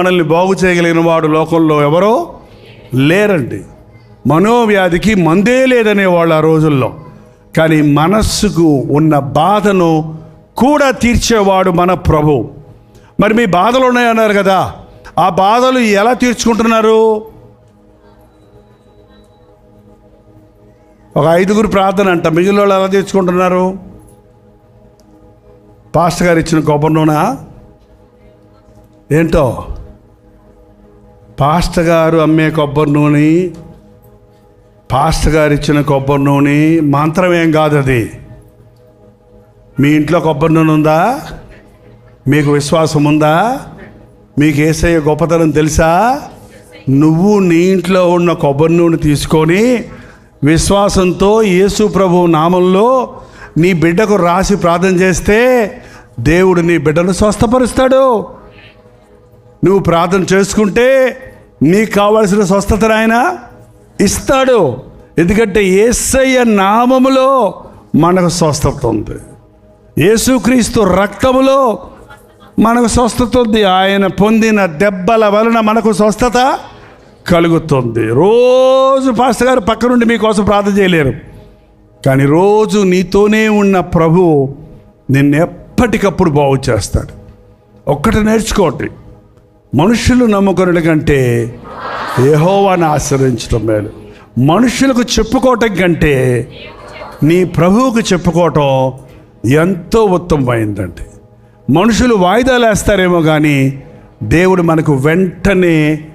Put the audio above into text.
మనల్ని బాగు చేయగలిగిన వాడు లోకంలో ఎవరో లేరండి. మనోవ్యాధికి మందే లేదనే వాళ్ళు ఆ రోజుల్లో. కానీ మనస్సుకు ఉన్న బాధను కూడా తీర్చేవాడు మన ప్రభు. మరి మీ బాధలు ఉన్నాయన్నారు కదా. ఆ బాధలు ఎలా తీర్చుకుంటున్నారు? ఒక ఐదుగురు ప్రార్థన అంట. మిగిలిన వాళ్ళు ఎలా తీర్చుకుంటున్నారు? పాస్టర్ గారు ఇచ్చిన కొబ్బరి నూనె ఏంటో? పాస్టర్ గారు అమ్మే కొబ్బరి నూనె పాస్టర్ గారు ఇచ్చిన కొబ్బరి నూనె మంత్రం ఏం కాదు అది. మీ ఇంట్లో కొబ్బరి నూనె ఉందా? మీకు విశ్వాసం ఉందా? మీకు ఏసయ్య గొప్పతనం తెలుసా? నువ్వు నీ ఇంట్లో ఉన్న కొబ్బరి నూనె తీసుకొని విశ్వాసంతో యేసు ప్రభు నామంలో నీ బిడ్డకు రాసి ప్రార్థన చేస్తే దేవుడు నీ బిడ్డను స్వస్థపరుస్తాడు. నువ్వు ప్రార్థన చేసుకుంటే నీకు కావలసిన స్వస్థతను ఆయన ఇస్తాడు. ఎందుకంటే ఏసయ్య నామములో మనకు స్వస్థత ఉంది. యేసుక్రీస్తు రక్తములో మనకు స్వస్థత ఉంది. ఆయన పొందిన దెబ్బల వలన మనకు స్వస్థత కలుగుతుంది. రోజు పాస్టర్ గారు పక్క నుండి మీకోసం ప్రార్థన చేయలేరు. కానీ రోజు నీతోనే ఉన్న ప్రభు నిన్ను ఎప్పటికప్పుడు బాగు చేస్తాడు. ఒక్కటి నేర్చుకోండి. మనుషులు నమ్ముకునే కంటే యహోవాని ఆశ్రయించడం మేలు. మనుషులకు చెప్పుకోవటం కంటే నీ ప్రభువుకు చెప్పుకోవటం ఎంతో ఉత్తమమైందండి. మనుషులు వాయిదాలు వేస్తారేమో కానీ దేవుడు మనకు వెంటనే